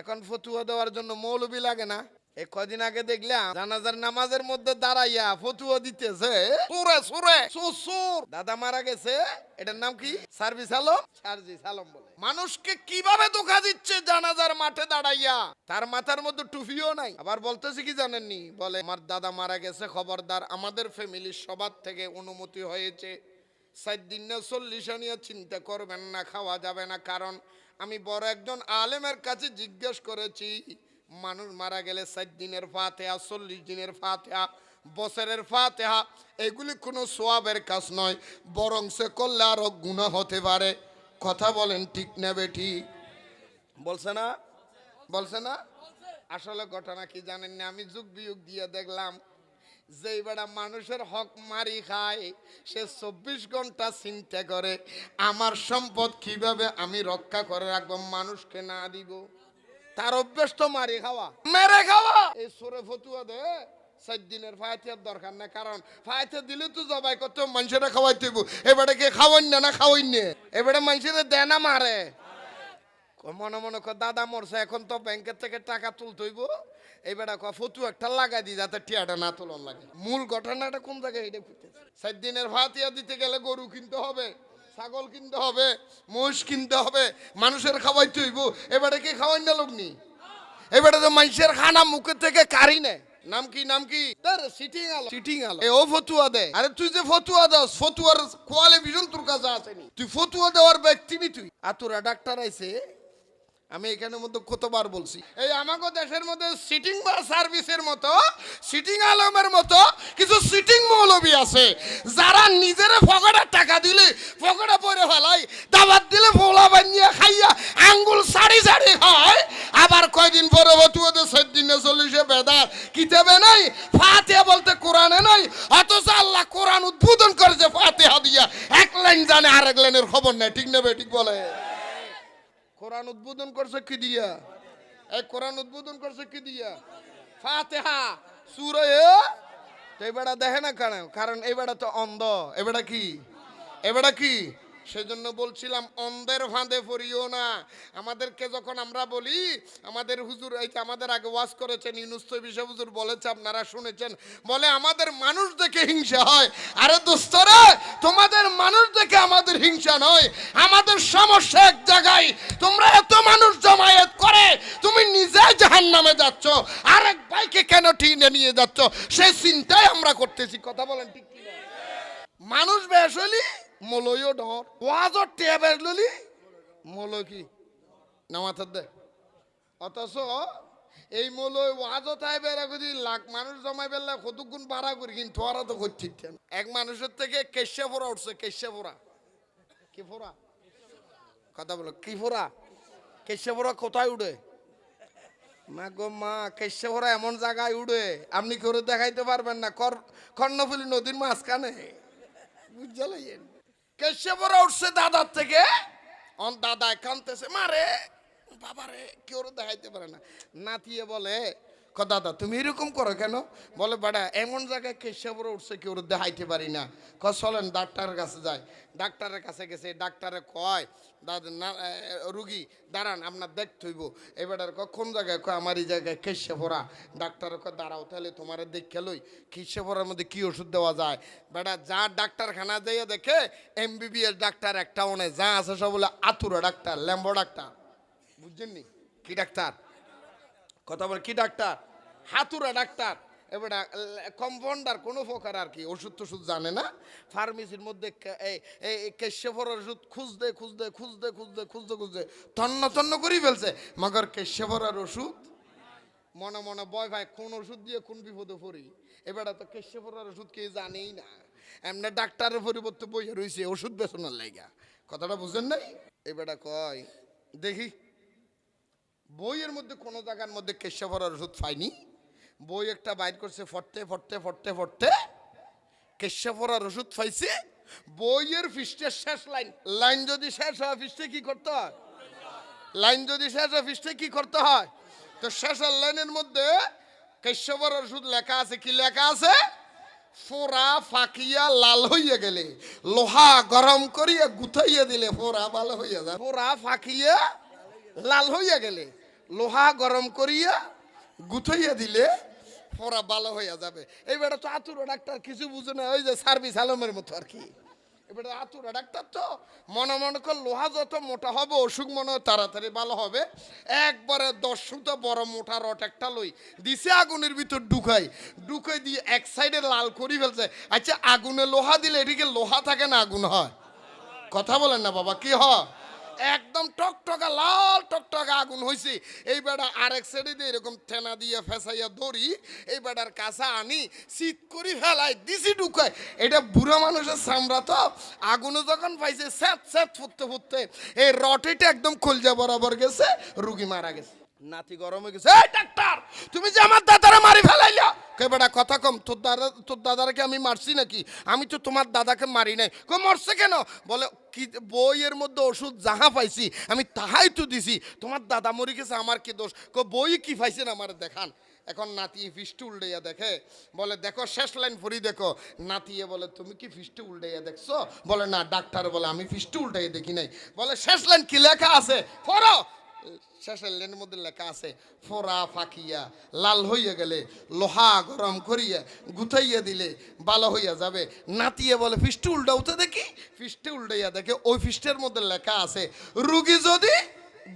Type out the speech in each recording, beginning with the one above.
এখন ফতুয়া দেওয়ার জন্য মৌলবি লাগে না? এই কদিন আগে দেখলাম জানাজার নামাজের মধ্যে দাঁড়াইয়া ফতুয়া দিতেছে। সুরে সুরে, সুসুর। দাদা মারা গেছে। এটার নাম কি? সার্ভিস আলম? সার্ভিস আলম বলে। মানুষকে কীভাবে ধোকা দিচ্ছে জানাজার মাঠে দাঁড়াইয়া? তার মাথার মধ্যে টুপিও নাই। আবার বলতেছে কি জানেননি? বলে, আমার দাদা মারা গেছে, খবরদার। আমাদের ফ্যামিলির সবার থেকে অনুমতি হয়েছে। সাত দিন না চল্লিশ নিয়ে চিন্তা করবেন না, খাওয়া যাবে না। কারণ আমি বড় একজন আলেমের কাছে জিজ্ঞেস করেছি, মানুষ মারা গেলে সাত দিনের ফাতেহা, চল্লিশ দিনের ফাতেহা, বছরের ফাতেহা, এগুলি কোনো সোয়াবের কাজ নয়, বরং সে করলে আরও গুণা হতে পারে। কথা বলেন ঠিক নেবে ঠিক বলছে না? বলছে না? আসলে ঘটনা কি জানেন না? আমি যুগ বিয়োগ দিয়ে দেখলাম যেই বেড়া মানুষের হক মারি খায় সে চব্বিশ ঘণ্টা চিন্তা করে আমার সম্পদ কীভাবে আমি রক্ষা করে রাখব মানুষকে না দিব। তার অভ্যেস তো মারি খাওয়া। মেরে খাওয়া! এই সরে ফতুয়া দে সাত দিনের ফায়াতিয়ার দরকার না কারণ দিলে তো জবাই করতে মানুষেরা এবারে কে খাওয়াই না না খাওয়াই নে। এবারে মানুষেরা দেয় না মারে। মনে মনে কয় দাদা মরছে, এখন তো ব্যাংকের থেকে টাকা তুলতে হইব। এইবার কয় ফটু একটা লাগাই দি যাতে টিয়াটা না তুলন লাগে। মূল ঘটনাটা কোন জায়গায় এটা ফুটেছে? সাত দিনের ভাতিয়া দিতে গেলে গরু কিনতে হবে, ছাগল কিনতে হবে মহিষ কিনতে হবে, মানুষের খাওয়াইতে হইব। এবারে কি খাওয়াই না লোক এবারে তো মানুষের খানা মুখের থেকে কারি নেয়। নাম কি নাম কি? সিটিং আলো সিটিং আলো। এ ও ফতুয়া দে আরে তুই যে ফতুয়া দাস, ফতুয়ার কোয়ালিফিকেশন তোর কাছে আসেনি। তুই ফতুয়া দেওয়ার ব্যক্তি নি তুই। আতুরা ডাক্তার আইছে আমি এখানের মধ্যে কতবার বলছি? এই আমাকে দেশের মধ্যে সিটিং বা সার্ভিসের মতো সিটিং আলমের মতো কিছু সিটিং মৌলবি আছে। যারা নিজের ফকড়ে টাকা দিলে ফকড়ে পরে ফেলাই দাবাত দিলে ফোলা বানিয়ে খাইয়া আঙ্গুল সারি সারি হয় আবার কয়দিন পরে বতুয়াতে সাত দিনে চল্লিশে বেদার কিতাবে নাই ফাতে বলতে কোরআনে নাই, অথচ আল্লাহ কোরআন উদ্বোধন করেছে ফাতে দিয়া। এক লাইন জানে, আরেক লাইনের খবর নেই ঠিক নেবে ঠিক বলে? কোরআন উদ্বোধন করছে কি দিয়া? এই কোরআন উদ্বোধন করছে কি দিয়া? ফাতেহা সুরয় তো দেখে না কারণ কারণ তো অন্ধ। এবারে কি? এবারে কি? সেজন্য বলছিলাম, অন্ধের ফাঁদে পড়িও না। আমাদেরকে যখন আমরা বলি, আমাদের হুজুর, এই যে আমাদের আগে ওয়াজ করেছেন, ইউনুস বিষয় হুজুর বলেছে, আপনারা শুনেছেন, বলে আমাদের মানুষ দেখে হিংসা হয়। আরে দোস্তরা, তোমাদের মানুষ দেখে আমাদের হিংসা নয়। আমাদের সমস্যা এক জায়গায়, তোমরা এত মানুষ জমায়েত করে, তুমি নিজে জাহান নামে যাচ্ছ। আরেক ভাইকে কেন টিনে নিয়ে যাচ্ছ? সেই চিন্তাই আমরা করতেছি। কথা বলেন ঠিক মানুষ বেশ হলি মলইও ডর। ওয়াজর টিয়া বেশ ললি? মলই কি নামাথার দে। অথচ এই মলই ওয়াজও তাই বেড়া করি লাখ মানুষ জমাই বেলা কতক্ষণ ভাড়া করি কিন্তু ওরা তো করছি এক মানুষের থেকে কেশা ফোরা উঠছে কেশা ফোরা কি ফোরা কথা বলো কি ফোরা কেশা ফোরা কোথায় উঠে মা গো মা কেশা ফোরা এমন জায়গায় উড়ে আপনি করে দেখাইতে পারবেন না? কর কর্ণফুলি নদীর মাঝখানে। কেশে বড় উঠছে দাদার থেকে। অন দাদা কানতেছে মারে বাবারে কেউ দেখাইতে পারে না। নাতিয়ে বলে ক, দাদা, তুমি এরকম করো কেন? বলে, বাড়া, এমন জায়গায় কেশে বড় উঠছে কেউ হাইতে পারি না। ক, চলেন, ডাক্তারের কাছে যায় ডাক্তারের কাছে গেছে, ডাক্তারে কয়, দাদা, না রুগী, দাঁড়ান, আপনার দেখতে হইব। এবার কোন জায়গায়? কয়, আমার এই জায়গায় কেশে ভরা ডাক্তার কয়, দাঁড়াও, তাহলে তোমার দেখে লই কিসে ভরার মধ্যে কি ওষুধ দেওয়া যায়? বেটা যা ডাক্তারখানা যাইয়া দেখে, এমবিবিএস ডাক্তার একটাও নেই যা আছে সব বলে আতুরা ডাক্তার, ল্যাম্বো ডাক্তার। বুঝছেন নি? কি ডাক্তার? কথা বল, কি ডাক্তার? হাতুরা ডাক্তার। এবার কম্পাউন্ডার কোনো প্রকার আর কি ওষুধ টষুধ জানে না। ফার্মেসির মধ্যে এই কেশ্যফর ওষুধ খুঁজতে খুঁজতে খুঁজতে খুঁজতে খুঁজতে খুঁজতে তন্ন তন্ন করেই ফেলছে। মগর কেশ্যফরার ওষুধ, মনে মনে বয় ভাই কোন ওষুধ দিয়ে কোন বিপদে পড়ি। এবার তো কেশ্যফরার ওষুধ কে জানেই না। এমনি ডাক্তারের পরিবর্তে বইয়ে রয়েছে ওষুধ বেচনের লাইগা কথাটা বুঝেন নাই? এবারটা কয়, দেখি। বইয়ের মধ্যে কোনো জায়গার মধ্যে কেশবরার ওষুধ পাইনি। বই একটা বাইর করছে, ফটতে ফটতে ফটতে ফটতে। কেশবরার ওষুধ পাইছে। বইয়ের ফিস্টের শেষ লাইন লাইন যদি শেষ হয় ফিস্টে কি করতে হয়? লাইন যদি শেষ হয় ফিস্টে কি করতে হয়? তো শেষের লাইনের মধ্যে কেশবরার ওষুধ লেখা আছে, কি লেখা আছে? ফোরা ফাঁকিয়া লাল হইয়া গেলে, লোহা গরম করিয়া গুথাইয়া দিলে ফোরা ভালো হইয়া যায়। ফোরা ফাঁকিয়া লাল হইয়া গেলে লোহা গরম করিয়া গুথাইয়া দিলে পরা ভালো হইয়া যাবে। এই তো আতুর ডাক্তার কিছু বুঝে না, ওই যে সার্ভিস আলমের মতো আর কি। এবারে আতুরা ডাক্তার তো মনে মনে কর, লোহা যত মোটা হবে, অসুখ মনে হয় তাড়াতাড়ি ভালো হবে। একবারে দশ সুতো বড় মোটা রট একটা লই দিছে আগুনের ভিতর ঢুকাই। ঢুকাই দিয়ে এক সাইডে লাল করি ফেলছে। আচ্ছা আগুনে লোহা দিলে এদিকে লোহা থাকে না আগুন হয়? কথা বলেন না বাবা, কি হয়? একদম টকটকা লাল টকটকা আগুন হয়েছে এই বেড়া আরেক সাইডে দিয়ে এরকম থেনা দিয়ে ফেসাইয়া দড়ি এই বেড়ার কাছা আনি শীত করি ফেলাই দিছি ঢুকায়। এটা বুড়ো মানুষের সামরা তো। আগুনে যখন পাইছে স্যাত স্যাত ফুটতে ফুটতে এই রটিটা একদম কলজা বরাবর গেছে রুগী মারা গেছে। নাতি গরম হয়ে গেছে। এই ডাক্তার তুমি যে আমার দাদারা মারি কে বেটা কথা কম, তোর দাদা, তোর দাদাকে আমি মারছি নাকি? আমি তো তোমার দাদাকে মারি নাই। কো মরছে কেন? বলে, কি বইয়ের মধ্যে ওষুধ যাহা পাইছি, আমি তাহাই তো দিছি। তোমার দাদা মরি গেছে, আমার কি দোষ? কো বই কি পাইছেন আমার দেখান। এখন নাতি ফিস্টু উল্টাইয়া দেখে, বলে, দেখো, শেষ লাইন পড়ি দেখো। নাতিয়ে বলে, তুমি কি ফিস্টু উল্টাইয়া দেখছ? বলে, না, ডাক্তার বলে, আমি ফিস্টু উল্টাইয়া দেখি নাই। বলে, শেষ লাইন কি লেখা আছে? পড়ো। শেষের লেনের মধ্যে লেখা আছে ফোরা ফাঁকিয়া, লাল হইয়া গেলে লোহা গরম করিয়া গুথাইয়া দিলে ভালো হইয়া যাবে। নাতিয়ে বলে ফিস্টে উল্টাউতে দেখি। ফিস্টে উল্টাইয়া দেখে ওই ফিস্টের মধ্যে লেখা আছে, রুগী যদি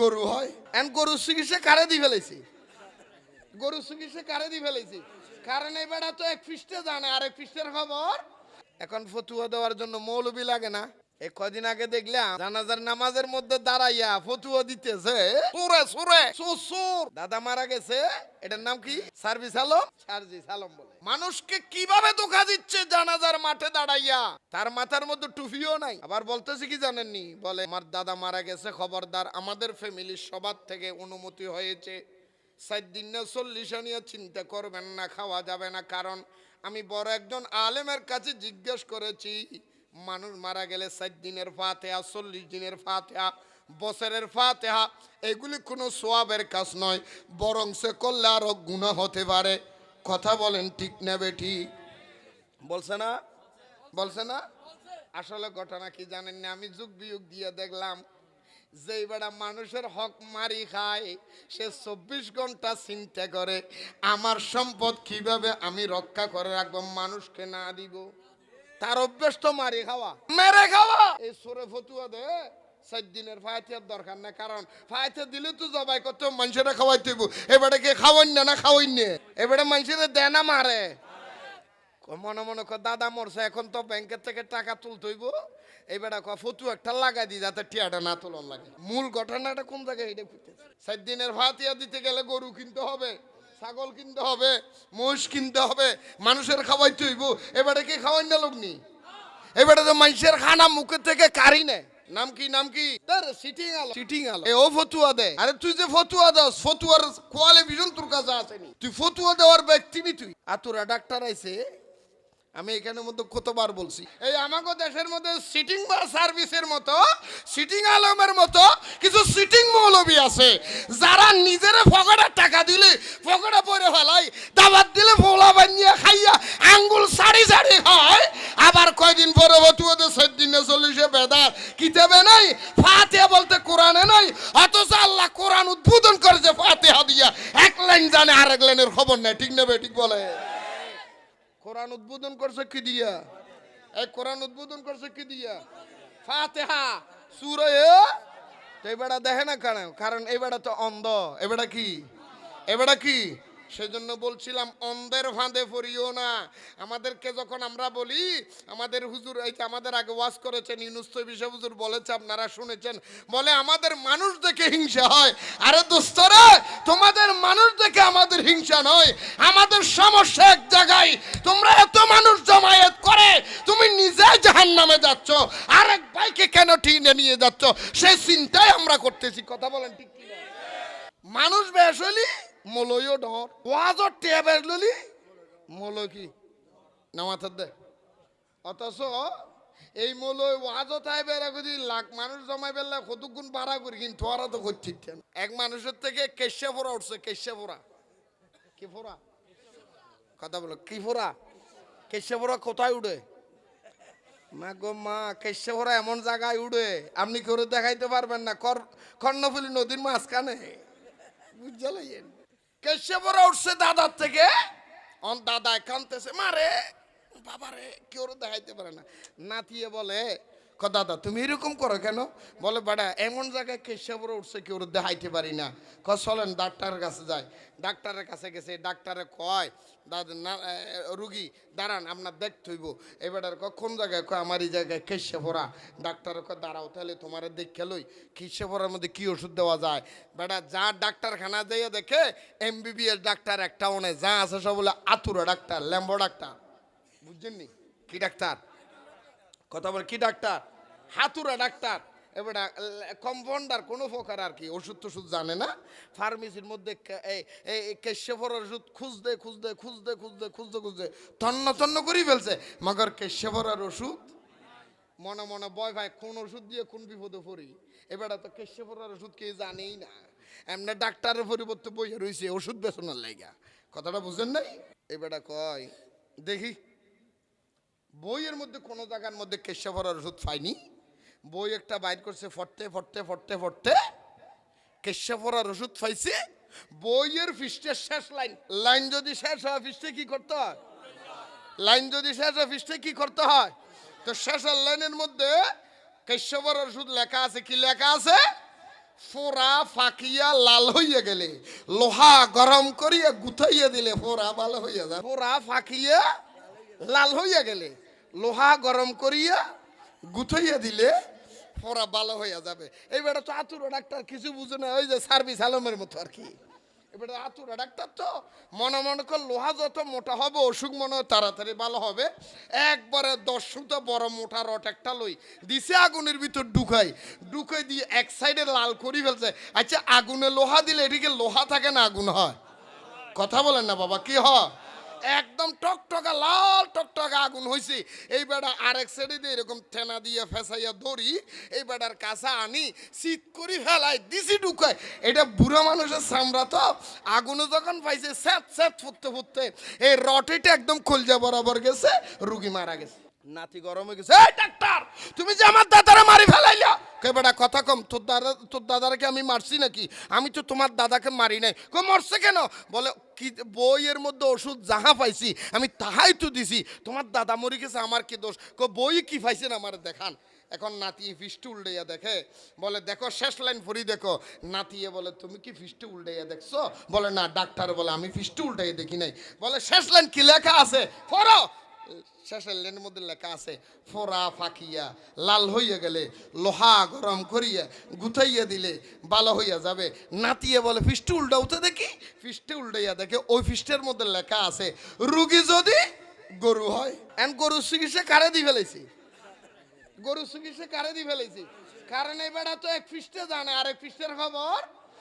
গরু হয়, এন গরুর চিকিৎসা কারে দি ফেলেছি গরু চিকিৎসা কারে দি ফেলেছি কারণ এই বেড়া তো এক ফিস্টে জানে আর এক ফিস্টের খবর। এখন ফতুয়া দেওয়ার জন্য মৌলবি লাগে না। এই কদিন আগে দেখলাম জানাজার নামাজের মধ্যে দাঁড়াইয়া ফতুয়া দিতেছে। সুরে সুরে। সুসুর দাদা মারা গেছে। এটার নাম কি? সার্ভিস আলম? আলম বলে। মানুষকে কীভাবে ধোকা দিচ্ছে জানাজার মাঠে দাঁড়াইয়া? তার মাথার মধ্যে টুপিও নাই। আবার বলতেছে কি জানেননি? বলে আমার দাদা মারা গেছে খবরদার। আমাদের ফ্যামিলির সবার থেকে অনুমতি হয়েছে। সাত দিন না চল্লিশ নিয়ে চিন্তা করবেন না খাওয়া যাবে না। কারণ আমি বড় একজন আলেমের কাছে জিজ্ঞেস করেছি মানুষ মারা গেলে সাত দিনের ফাতেহা, চল্লিশ দিনের ফাতেহা, বছরের ফাতেহা, এগুলি কোনো সোয়াবের কাজ নয় বরং সে করলে আরও গুণা হতে পারে। কথা বলেন ঠিক নেবে ঠিক বলছে না? বলছে না? আসলে ঘটনা কি জানেন না? আমি যুগ বিয়োগ দিয়ে দেখলাম যে বেড়া মানুষের হক মারি খায়, সে চব্বিশ ঘণ্টা চিন্তা করে, আমার সম্পদ কীভাবে আমি রক্ষা করে রাখব? মানুষকে না দিব। তার অভ্যেস তো মারি খাওয়া। মেরে খাওয়া। এই সরে ফতুয়া দে সাত দিনের ফায়াতের দরকার না কারণ ফায়াতে দিলে তো জবাই করতে মানুষেরা খাওয়াইতে হইব। এবারে কে খাওয়াই না না খাওয়াই নে। এবারে মানুষেরা দেয় না, মারে। মনে মনে কর দাদা মরছে, এখন তো ব্যাংকের থেকে টাকা তুলতে হইব। এবারে ক ফটু একটা লাগাই দি, যাতে টিয়াটা না তোলন লাগে। মূল ঘটনাটা কোন জায়গায় এটা ফুটেছে সাত দিনের ভাতিয়া দিতে গেলে গরু কিনতে হবে। ছাগল কিনতে হবে মহিষ কিনতে হবে মানুষের খাওয়াই হইব। এবারে কি খাওয়াই না লোক নি এবারে তো মানুষের খানা মুখের থেকে কারি নেয় নাম কি নাম কি? তার সিটিং আলো সিটিং আলো এ ও ফতুয়া দে। আরে তুই যে ফতুয়া দাস ফতুয়ার কোয়ালিফিকেশন তোর কাছে আসেনি। তুই ফতুয়া দেওয়ার ব্যক্তি নি তুই। আতুরা ডাক্তার আইছে আমি এখানের মধ্যে কতবার বলছি? এই আমাকে দেশের মধ্যে সিটিং বা সার্ভিসের মতো সিটিং আলমের মতো কিছু সিটিং মৌলবী আছে। যারা নিজের ফকড়ে টাকা দিলে, ফকড়ে পরে ফেলাই দাবাত দিলে ফোলা বানিয়ে খাইয়া আঙ্গুল সারি সারি হয় আবার কয়দিন পরে বতুয়াতে সেট দিনে চল্লিশে বেদার কিতাবে নাই, ফাতেহা বলতে কোরআনে নাই, অথচ আল্লাহ কোরআন উদ্বোধন করেছে ফাতেহা দিয়া। এক লাইন জানে, আরেক লাইনের খবর নাই। ঠিক নেবে ঠিক বলে? কোরআন উদ্বোধন করছে কি দিয়া? এই কোরআন উদ্বোধন করছে কি দিয়া? ফাতেহা সুরয় তো দেখে না কারণ কারণ এবারে তো অন্ধ। এবারে কি? এবারে কি? সেজন্য বলছিলাম, অন্ধের ফাঁদে পড়িও না। আমাদেরকে যখন আমরা বলি, আমাদের হুজুর, এই আমাদের আগে ওয়াজ করেছেন, ইউনুস বিষয় হুজুর বলেছে, আপনারা শুনেছেন, বলে আমাদের মানুষ দেখে হিংসা হয়। আরে দোস্তরা, তোমাদের মানুষ দেখে আমাদের হিংসা নয়। আমাদের সমস্যা এক জায়গায়, তোমরা এত মানুষ জমায়েত করে, তুমি নিজে জাহান নামে যাচ্ছ। আরেক ভাইকে কেন টিনে নিয়ে যাচ্ছ? সেই চিন্তাই আমরা করতেছি। কথা বলেন ঠিক মানুষ বেশ হলি মলইও ডর ওয়াজর টিয়া বেশ ললি মল কি? নামাথার দে। অথচ এই মলই ওয়াজও তাই বেড়া করি লাখ মানুষ জমাই বেলা কতগুণ বাড়া করি, কিন্তু ওরা তো করছি এক মানুষের থেকে কেশা ফোরা উঠছে, কেশা ফোরা কি ফোরা কথা বলো, কি ফোরা কেশা ফোরা কোথায় উঠে মা গো মা, কেশা ফোরা এমন জায়গায় উড়ে, আপনি করে দেখাইতে পারবেন না? কর কর্ণফুলি নদীর মাঝখানে। বুঝলাইয়েন কেশবরা উঠছে দাদার থেকে? অন দাদা কানতেছে মারে বাবারে কেউ দেখাইতে পারে না। নাতিয়ে বলে ক, দাদা, তুমি এরকম করো কেন? বলে, বেড়া, এমন জায়গায় কেশবরা উঠছে কেউ দেখাইতে পারি না। ক, চলেন, ডাক্তারের কাছে যায় ডাক্তারের কাছে গেছে ডাক্তারে কয়, দাদা, না রুগী, দাঁড়ান আপনার দেখতে হইব। এবার ক, কোন জায়গায়? কয় আমার এই জায়গায় কেশে ভরা ডাক্তার কয় দাঁড়াও, তাহলে তোমার দেখে লই কিসে ভরার মধ্যে কি ওষুধ দেওয়া যায়? বেটা যা ডাক্তারখানা যাইয়া দেখে, এমবিবিএস ডাক্তার একটা অনে, যা আছে সব বলে, আতুরা ডাক্তার, ল্যাম্বো ডাক্তার। বুঝছেন নি? কি ডাক্তার? কথা বলে, কি ডাক্তার? হাতুরা ডাক্তার। এবার কম্পাউন্ডার কোনো প্রকার আর কি ওষুধ টষুধ জানে না। ফার্মেসির মধ্যে এই কেশবর ওষুধ খুঁজতে খুঁজতে খুঁজতে খুঁজতে খুঁজতে খুঁজতে তন্ন তন্ন করে ফেলছে। মগর কেশবরার ওষুধ, মনে মনে বয় ভাই কোন ওষুধ দিয়ে কোন বিপদে পড়ি। এবার তো কেশবরার ওষুধ কে জানেই না। এমনি ডাক্তারের পরিবর্তে বইয়ে রয়েছে ওষুধ বেচনার লাইগা কথাটা বুঝেন নাই? এবারটা কয়, দেখি। বইয়ের মধ্যে কোনো জায়গার মধ্যে কেশবরার ওষুধ পাইনি। বই একটা বাইর করছে, ফটতে ফটতে ফটতে ফটতে। কেশবরার ওষুধ পাইছে। বইয়ের ফিস্টের শেষ লাইন লাইন যদি শেষ হয় ফিস্টে কি করতে হয়? লাইন যদি শেষ হয় ফিস্টে কি করতে হয়? তো শেষের লাইনের মধ্যে কেশবর ওষুধ লেখা আছে, কি লেখা আছে? ফোরা ফাঁকিয়া লাল হইয়া গেলে, লোহা গরম করিয়া গুথাইয়া দিলে ফোরা ভালো হইয়া যায়। ফোরা ফাঁকিয়া লাল হইয়া গেলে লোহা গরম করিয়া গুথাইয়া দিলে ফোরা ভালো হইয়া যাবে। এইবারে তো আতুর ডাক্তার কিছু বুঝে না, ওই যে সার্ভিস আলমের মতো আর কি। এবারে আতুরা ডাক্তার তো মনে মনে কর, লোহা যত মোটা হবে, অসুখ মনে তাড়াতাড়ি ভালো হবে। একবারে দশ সুতো বড় মোটা রট একটা লই দিছে আগুনের ভিতর ঢুকাই। ঢুকাই দিয়ে এক সাইডে লাল করি ফেলছে। আচ্ছা আগুনে লোহা দিলে এদিকে লোহা থাকে না, আগুন হয়? কথা বলেন না বাবা, কি হয়? একদম টকটকা লাল টকটকা আগুন হয়েছে এই বেড়া আরেক সাইডে দিয়ে এরকম থেনা দিয়ে ফেসাইয়া দড়ি এই বেড়ার কাছা আনি শীত করি ফেলাই দিছি ঢুকায়। এটা বুড়ো মানুষের চামড়া তো। আগুনে যখন পাইছে স্যাত স্যাঁত ফুটতে ফুটতে এই রটিটা একদম খলজা বরাবর গেছে রুগী মারা গেছে। নাতি গরম হয়ে গেছে। এই ডাক্তার তুমি যে আমার দাদারা মারি ফেলাইলা কে বেটা কথা কম? তোর দাদা, তোর দাদাকে আমি মারছি নাকি? আমি তো তোমার দাদাকে মারি নাই। কো, মরছে কেন? বলে, কি বইয়ের মধ্যে ওষুধ যাহা পাইছি, আমি তাহাই তো দিছি। তোমার দাদা মরি গেছে, আমার কি দোষ? কো, বই কি পাইছেন আমার দেখান। এখন নাতি ফিস্টু উল্টাইয়া দেখে। বলে, দেখো, শেষ লাইন ফরি দেখো। নাতিয়ে বলে, তুমি কি ফিস্টু উল্টাইয়া দেখছ? বলে, না, ডাক্তার বলে, আমি ফিস্টু উল্টাইয়া দেখি নাই। বলে, শেষ লাইন কি লেখা আছে? পড়ো! শেষের লেনের মধ্যে লেখা আছে ফোরা ফাঁকিয়া, লাল হইয়া গেলে লোহা গরম করিয়া গুথাইয়া দিলে ভালো হইয়া যাবে। নাতিয়ে বলে, ফিস্টে উল্টাউতে দেখি। ফিস্টে উল্টাইয়া দেখে, ওই ফিস্টের মধ্যে লেখা আছে, রুগী যদি গরু হয়, এন গরু চিকিৎসা কারে দি ফেলেছি গরু চিকিৎসা কারে দি ফেলেছি কারণ এই বেড়া তো এক ফিস্টে জানে, আর এক ফিস্টের খবর